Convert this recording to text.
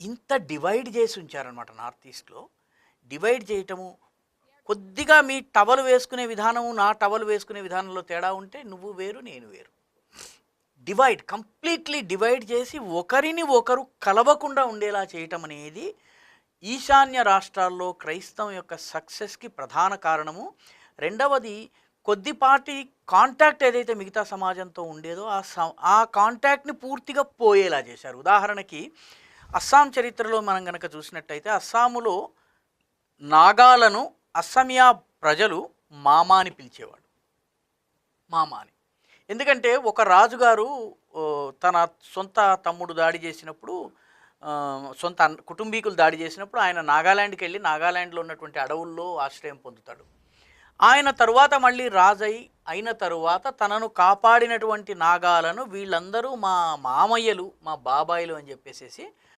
ఇంత డివైడ్ చేసి ఉంచారనమాట నార్త్ ఈస్ట్లో. డివైడ్ చేయటము కొద్దిగా మీ టవల్ వేసుకునే విధానము నా టవల్ వేసుకునే విధానంలో తేడా ఉంటే నువ్వు వేరు నేను వేరు. డివైడ్ కంప్లీట్లీ డివైడ్ చేసి ఒకరిని ఒకరు కలవకుండా ఉండేలా చేయటం అనేది ఈశాన్య రాష్ట్రాల్లో క్రైస్తవం యొక్క సక్సెస్కి ప్రధాన కారణము. రెండవది కొద్దిపాటి కాంటాక్ట్ ఏదైతే మిగతా సమాజంతో ఉండేదో ఆ స ఆ కాంటాక్ట్ని పూర్తిగా పోయేలా చేశారు. ఉదాహరణకి అస్సాం చరిత్రలో మనం గనక చూసినట్టయితే అస్సాములో నాగాలను అస్సమియా ప్రజలు మామా అని పిలిచేవాడు. మామా అని ఎందుకంటే ఒక రాజుగారు తన సొంత తమ్ముడు దాడి చేసినప్పుడు సొంత కుటుంబీకులు దాడి చేసినప్పుడు ఆయన నాగాలాండ్కి వెళ్ళి నాగాలాండ్లో ఉన్నటువంటి అడవుల్లో ఆశ్రయం పొందుతాడు. ఆయన తరువాత మళ్ళీ రాజై అయిన తరువాత తనను కాపాడినటువంటి నాగాలను వీళ్ళందరూ మా మామయ్యలు మా బాబాయిలు అని చెప్పేసేసి